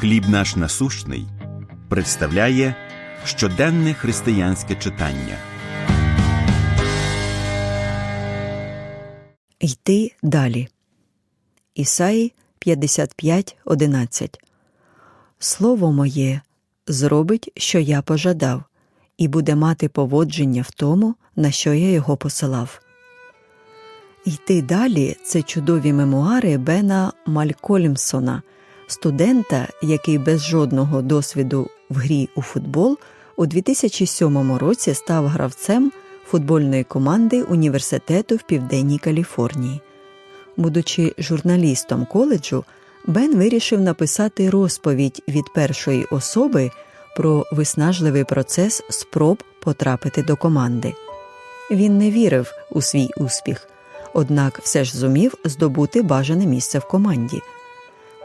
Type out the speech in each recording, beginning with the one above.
Хліб наш насущний представляє щоденне християнське читання. Йти далі. Ісаї 55.11 Слово моє зробить, що я пожадав, і буде мати поводження в тому, на що я його посилав. Йти далі це чудові мемуари Бена Малькольмсона, студента, який без жодного досвіду в грі у футбол у 2007 році став гравцем футбольної команди університету в Південній Каліфорнії. Будучи журналістом коледжу, Бен вирішив написати розповідь від першої особи про виснажливий процес спроб потрапити до команди. Він не вірив у свій успіх, однак все ж зумів здобути бажане місце в команді.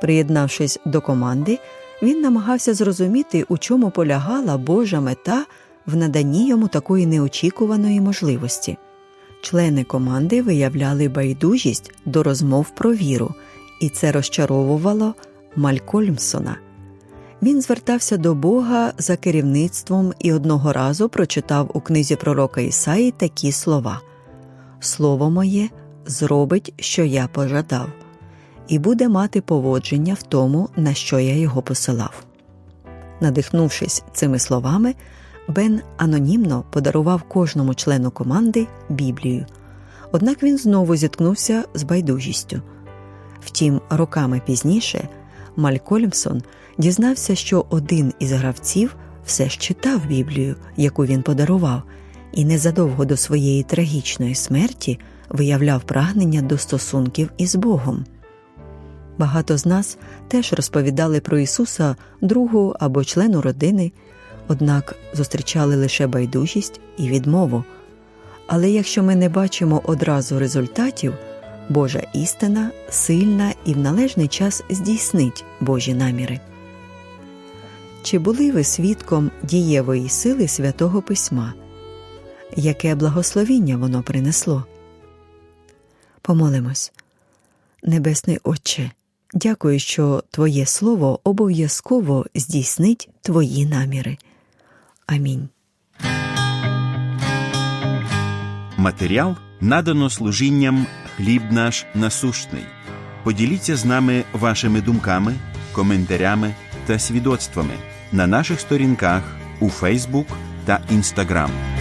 Приєднавшись до команди, він намагався зрозуміти, у чому полягала Божа мета в наданні йому такої неочікуваної можливості. Члени команди виявляли байдужість до розмов про віру, і це розчаровувало Малькольмсона. Він звертався до Бога за керівництвом і одного разу прочитав у книзі пророка Ісаї такі слова: Слово моє зробить, що я пожадав, і буде мати поводження в тому, на що я його посилав. Надихнувшись цими словами, Бен анонімно подарував кожному члену команди Біблію. Однак він знову зіткнувся з байдужістю. Втім, роками пізніше Малькольмсон дізнався, що один із гравців все ж читав Біблію, яку він подарував, і незадовго до своєї трагічної смерті виявляв прагнення до стосунків із Богом. Багато з нас теж розповідали про Ісуса другу або члену родини, однак зустрічали лише байдужість і відмову. Але якщо ми не бачимо одразу результатів, Божа істина сильна і в належний час здійснить Божі наміри. Чи були ви свідком дієвої сили святого Письма? Яке благословіння воно принесло? Помолимось. Небесний Отче, дякую, що Твоє Слово обов'язково здійснить Твої наміри. Амінь. Матеріал надано служінням Хліб наш насущний. Поділіться з нами вашими думками, коментарями та свідоцтвами на наших сторінках у Фейсбук та Інстаграм.